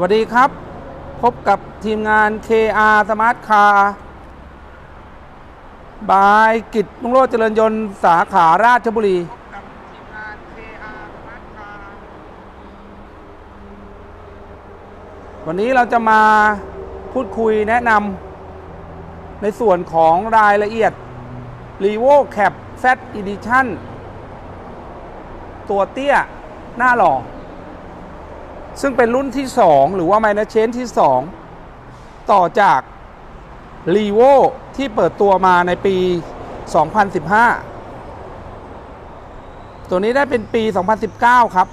วัสดีครับ พบกับทีมงาน KR Smart Car บายกิจลุงโรจน์เจริญยนต์สาขาราชบุรี วันนี้เราจะมาพูดคุยแนะนำในส่วนของรายละเอียด r e v o Cap Z Edition ตัวเตี้ยหน้าหล่อ ซึ่งเป็นรุ่นที่ 2 หรือว่าไมเนเชนที่ 2 ต่อจากรีโวที่เปิดตัวมาในปี 2015 ตัวนี้ได้เป็นปี 2019 ครับ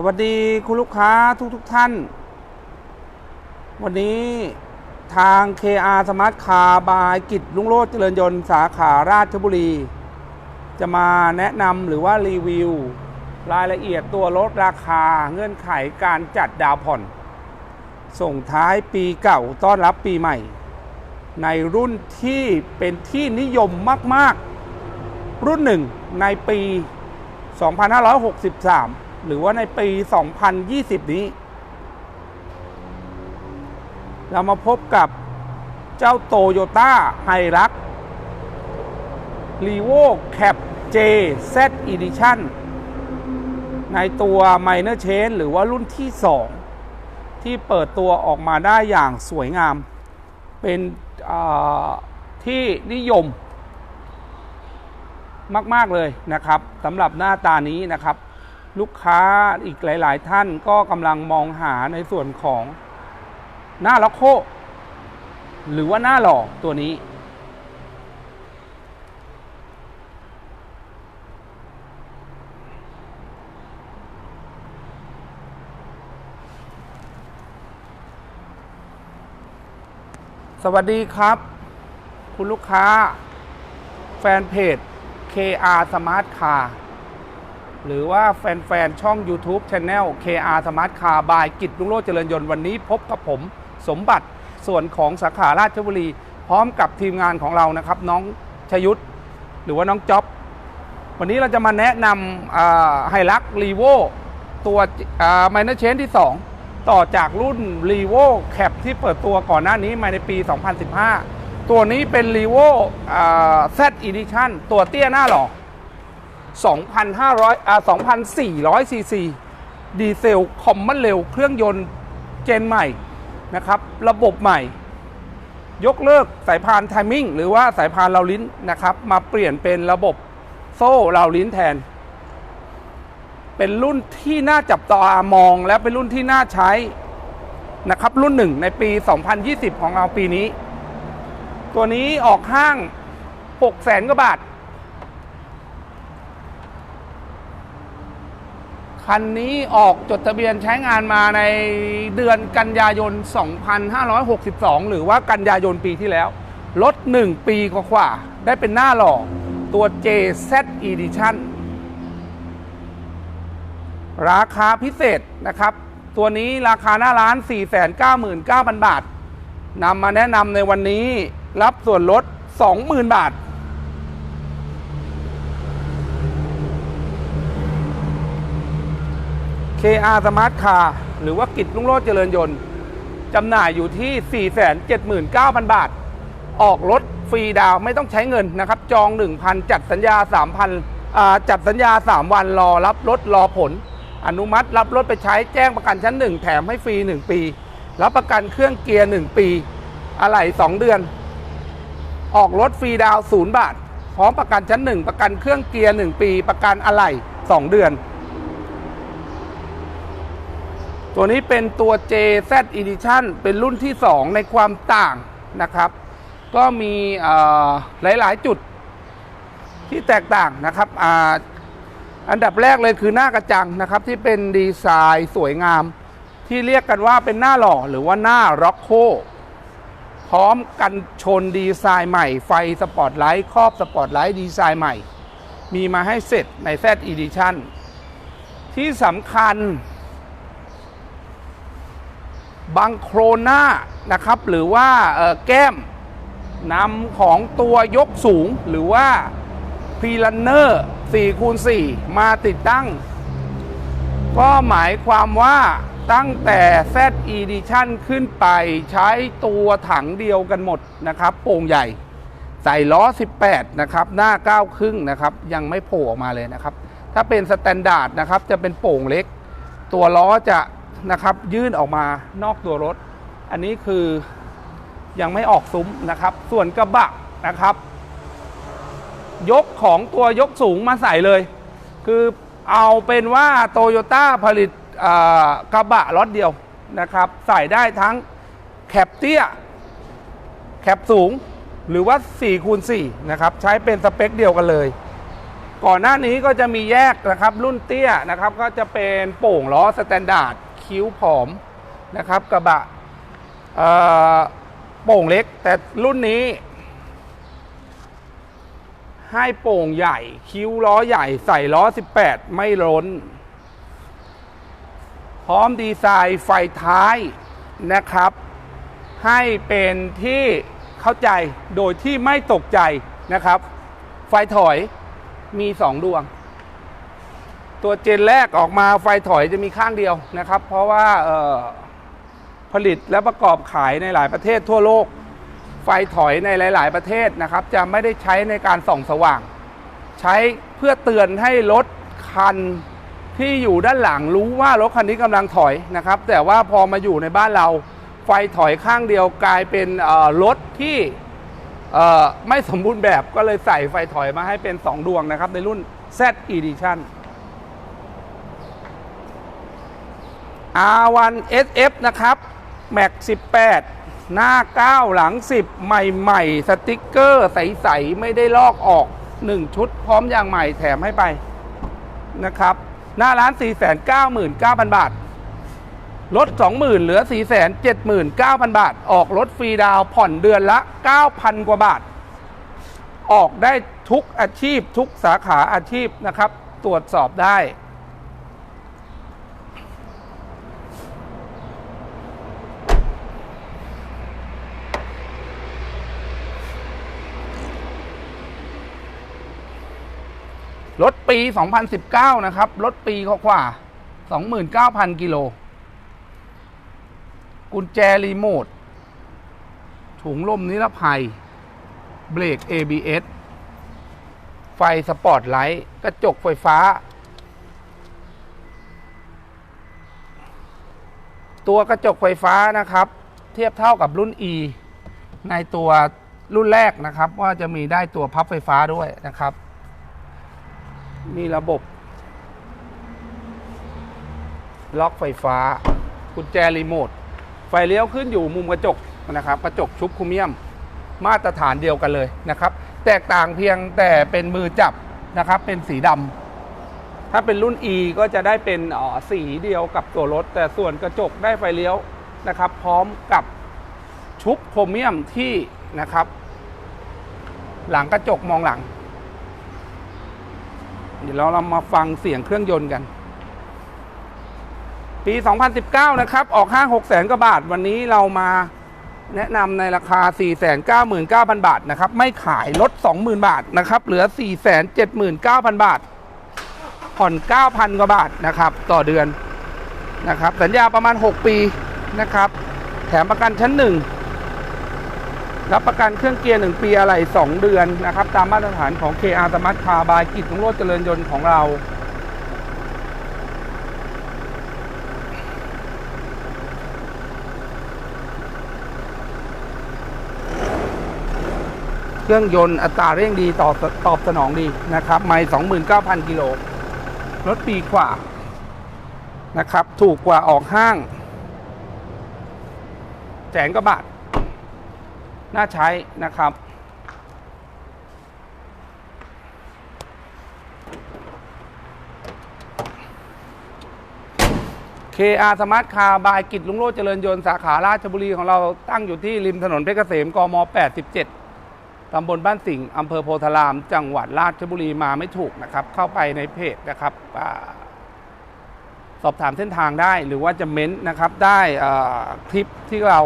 สวัสดีคุณลูกค้าทุกทท่าน วันนี้ทาง KR Smart Car บายกิจลุงโรจเจริญยนต์สาขาราชบุรี จะมาแนะนำหรือว่ารีวิว รายละเอียดตัวรถราคาเงื่อนไขการจัดดาวผ่อน ส่งท้ายปีเก่าต้อนรับปีใหม่ ในรุ่นที่เป็นที่นิยมมาก ๆ รุ่นหนึ่งในปี 2563 หรือว่าในปี 2020 นี้ เรามาพบกับเจ้าโตโยต้าไฮรัก r e v o Cap J Z Edition ในตัว Minor Chain หรือว่ารุ่นที่ 2 ที่เปิดตัวออกมาได้อย่างสวยงาม เป็นที่นิยมมาก ๆ เลยนะครับสำหรับหน้าตานี้นะครับ ลูกค้าอีกหลาย ๆ ท่านก็กำลังมองหาในส่วนของหน้าล็อกโค หรือว่าหน้าหล่อตัวนี้ สวัสดีครับ คุณลูกค้า แฟนเพจ KR Smart Car หรือว่าแฟน ๆ ช่อง YouTube Channel KR Smart Car บายกิจลุงโรจน์เจริญยนต์วันนี้พบกับผมสมบัติส่วนของสาขาราชบุรี พร้อมกับทีมงานของเรานะครับ น้องชยุทธหรือว่าน้องจ๊อบ วันนี้เราจะมาแนะนำไฮลักรีโวตัวไมเนอร์เชนที่ 2 ต่อจากรุ่น r e v o Cap ที่เปิดตัวก่อนหน้านี้มาในปี 2015 ตัวนี้เป็น r e v o Z Edition ตัวเตี้ยหน้าหล่อ 2,500อ่า2,400ซีซีดีเซลคอมมันเร็ว เครื่องยนต์เจนใหม่นะครับ ระบบใหม่ ยกเลิกสายพานไทมิ่งหรือว่าสายพานเราลิ้นนะครับ มาเปลี่ยนเป็นระบบโซ่เราลิ้นแทน เป็นรุ่นที่น่าจับตามองและเป็นรุ่นที่น่าใช้นะครับ รุ่นหนึ่งในปี 2020 ของเราปีนี้ ตัวนี้ออกห้าง 6 0แสนกว่าบาท คันนี้ออกจดทะเบียนใช้งานมาในเดือนกันยายน 2562 หรือว่ากันยายนปีที่แล้วลด1ปีกว่าๆได้เป็นหน้าหล่อตัว JZ Edition ราคาพิเศษนะครับ ตัวนี้ราคาหน้าร้าน 499,000 บาทนำมาแนะนำในวันนี้รับส่วนลด 20,000 บาท KR Smart Car หรือว่ากิจลุงโรจเจริญยนต์จำหน่ายอยู่ที่ 479,000 บาท ออกรถฟรีดาวไม่ต้องใช้เงินนะครับ จอง 1,000 จัดสัญญา 3,000จัดสัญญา 3 วันรอรับรถรอผล อนุมัติรับรถไปใช้แจ้งประกันชั้น 1 แถมให้ฟรี 1 ปี รับประกันเครื่องเกียร์ 1 ปี อะไหล่สองเดือน ออกรถฟรีดาวศูนย์บาท พร้อมประกันชั้นหนึ่งประกันเครื่องเกียร์หนึ่งปี ประกันอะไหล่สองเดือน ตัวนี้เป็นตัว JZ Edition เป็นรุ่นที่ 2 ในความต่างนะครับ ก็มีหลายๆ จุดที่แตกต่างนะครับออันดับแรกเลยคือหน้ากระจังนะครับ ที่เป็นดีไซน์สวยงาม ที่เรียกกันว่าเป็นหน้าหล่อหรือว่าหน้าร็อกโคพร้อมกันชนดีไซน์ใหม่ ไฟสปอตไลท์ครอบสปอตไลท์ดีไซน์ใหม่ มีมาให้เสร็จใน Z Edition ที่สำคัญ บังโครน่านะครับหรือว่าแก้มนำของตัวยกสูงหรือว่าพรีลันเนอร์4คูณ4มาติดตั้ง ก็หมายความว่าตั้งแต่ Z Edition ขึ้นไปใช้ตัวถังเดียวกันหมดนะครับ โป่งใหญ่ ใส่ล้อ 18 นะครับ หน้า 9 ครึ่งนะครับ ยังไม่โผล่ออกมาเลยนะครับ ถ้าเป็นสแตนดาร์ดนะครับ จะเป็นโป่งเล็ก ตัวล้อจะ นะครับ ยื่นออกมานอกตัวรถ อันนี้คือยังไม่ออกซุ้มนะครับ ส่วนกระบะนะครับ ยกของตัวยกสูงมาใส่เลย คือเอาเป็นว่าโตโยต้าผลิตกระบะรถเดียวนะครับ ใส่ได้ทั้งแคปเตี้ย แคปสูงหรือว่า4คูณ4นะครับ ใช้เป็นสเปคเดียวกันเลย ก่อนหน้านี้ก็จะมีแยกนะครับ รุ่นเตี้ยนะครับ ก็จะเป็นโป่งล้อสแตนดาร์ด คิ้วผอมนะครับกระบะโป่งเล็กแต่รุ่นนี้ ให้โป่งใหญ่คิ้วล้อใหญ่ใส่ล้อ 18 ไม่ล้น พร้อมดีไซน์ไฟท้ายนะครับ ให้เป็นที่เข้าใจโดยที่ไม่ตกใจนะครับ ไฟถอยมี 2 ดวง ตัวเจนแรกออกมาไฟถอยจะมีข้างเดียวนะครับ เพราะว่าผลิตและประกอบขายในหลายประเทศทั่วโลก ไฟถอยในหลาย ๆ ประเทศนะครับ จะไม่ได้ใช้ในการส่องสว่าง ใช้เพื่อเตือนให้รถคันที่อยู่ด้านหลังรู้ว่ารถคันนี้กำลังถอยนะครับ แต่ว่าพอมาอยู่ในบ้านเรา ไฟถอยข้างเดียวกลายเป็นรถที่ไม่สมบูรณ์แบบก็เลยใส่ไฟถอยมาให้เป็น 2 ดวงนะครับในรุ่น Z Edition R1 SF นะครับ Max 18 หน้า 9 หลัง 10 ใหม่ๆ สติกเกอร์ใส ๆ ไม่ได้ลอกออก 1 ชุดพร้อมยางใหม่แถมให้ไปนะครับ หน้าร้าน 499,000 บาท ลด 20,000 เหลือ 479,000 บาท ออกรถฟรีดาวผ่อนเดือนละ 9,000 กว่าบาท ออกได้ทุกอาชีพทุกสาขาอาชีพนะครับ ตรวจสอบได้ รถปี 2019 นะครับ รถปีกว่า29,000 กิโล กุญแจรีโมท ถุงลมนิรภัย เบรก ABS ไฟสปอร์ตไลท์กระจกไฟฟ้า ตัวกระจกไฟฟ้านะครับ เทียบเท่ากับรุ่น E ในตัวรุ่นแรกนะครับ ว่าจะมีได้ตัวพับไฟฟ้าด้วยนะครับ มีระบบ ล็อกไฟฟ้า กุญแจรีโมท ไฟเลี้ยวขึ้นอยู่มุมกระจกนะครับ กระจกชุบคุมเมียม มาตรฐานเดียวกันเลยนะครับ แตกต่างเพียงแต่เป็นมือจับนะครับ เป็นสีดำถ้าเป็นรุ่น E ก็จะได้เป็นอ๋อสีเดียวกับตัวรถ แต่ส่วนกระจกได้ไฟเลี้ยวนะครับ พร้อมกับชุบโครเมียมที่นะครับ หลังกระจกมองหลัง เดี๋ยวเราเรามาฟังเสียงเครื่องยนต์กัน ปี 2019 นะครับ ออกห้าง6 0 0 0 0กว่าบาท วันนี้เรามาแนะนำในราคา 499,000 บาทนะครับ ไม่ขายลด 20,000 บาทนะครับ เหลือ 479,000 บาท ผ่อน 9,000 กว่าบาทนะครับ ต่อเดือนนะครับ สัญญาประมาณ 6 ปีนะครับ แถมประกันชั้น 1 รับประกันเครื่องเกียร์ 1 ปีอะไร 2 เดือนนะครับ ตามมาตรฐานของ KR Smart Car by กิจนุโรจน์เจริญยนต์ของเราเครื่องยนต์อัตราเร่งดีตอบตอบสนองดีนะครับไม่29,000 กิโลรถปีกว่านะครับ ถูกกว่าออกห้าง แสนกว่าบาท น่าใช้นะครับ KR Smart Car บายกิจลุงโรจเจริญยนต์สาขาราชบุรีของเราตั้งอยู่ที่ริมถนนเพชรเกษมกม 87 ตำบลบ้านสิงห์อำเภอโพธาราม จังหวัดราชบุรีมาไม่ถูกนะครับ เข้าไปในเพจนะครับอ่า สอบถามเส้นทางได้หรือว่าจะเม้นต์นะครับได้คลิปที่เรา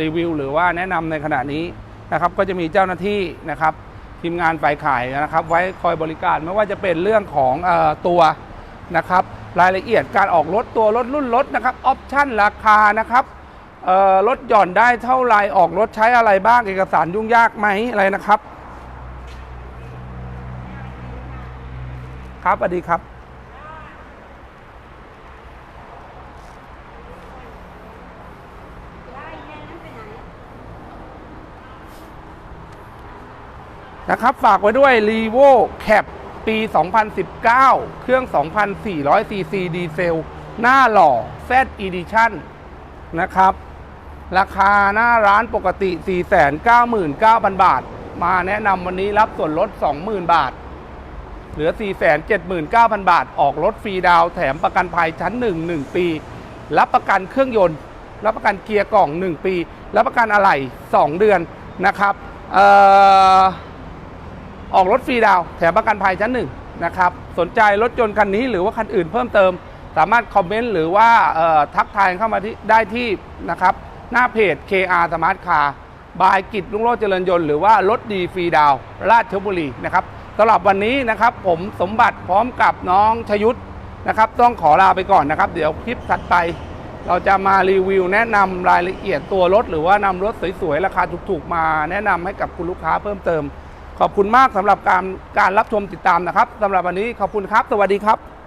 รีวิว หรือว่าแนะนำในขณะนี้นะครับก็จะมีเจ้าหน้าที่นะครับทีมงานฝ่ายขายนะครับ ไว้คอยบริการไม่ว่าจะเป็นเรื่องของอตัวนะครับรายละเอียดการออกรถตัวรถรุ่นรถนะครับออปชั่นราคานะครับเอ่อลดหย่อนได้เท่าไรออกรถใช้อะไรบ้างเอกสารยุ่งยากไหมอะไรนะครับ ครับสวัสดีครับ นะครับ ฝากไว้ด้วย r e v o Cap ปี 2019 เครื่อง 2,400 cc ดีเซล หน้าหล่อ Z Edition นะครับ ราคาหน้าร้านปกติ 499,000 บาท มาแนะนำวันนี้รับส่วนลด 20,000 บาท เหลือ 479,000 บาท ออกรถฟรีดาวแถมประกันภัยชั้น 1 1 ปี รับประกันเครื่องยนต์ รับประกันเกียร์กล่อง 1 ปี รับประกันอะไหล่2เดือนนะครับ เอ่อ ออกรถฟรีดาวแถมประกันภัยชั้นหนึ่งนะครับสนใจรถยนต์คันนี้หรือว่าคันอื่นเพิ่มเติม สามารถคอมเมนต์หรือว่าทักทายเข้ามาที่ได้ที่นะครับหน้าเพจ KR Smart Car บายกิจลุงโรจเจริญยนต์หรือว่ารถดีฟรีดาว ราชบุรีนะครับสำหรับวันนี้นะครับผมสมบัติพร้อมกับน้องชยุทธนะครับต้องขอลาไปก่อนนะครับ เดี๋ยวคลิปถัดไป เราจะมารีวิวแนะนำรายละเอียดตัวรถ หรือว่านำรถสวยๆ ราคาถูกๆ มาแนะนำให้กับคุณลูกค้าเพิ่มเติม ขอบคุณมากสำหรับการการรับชมติดตามนะครับสำหรับวันนี้ขอบคุณครับ สวัสดีครับ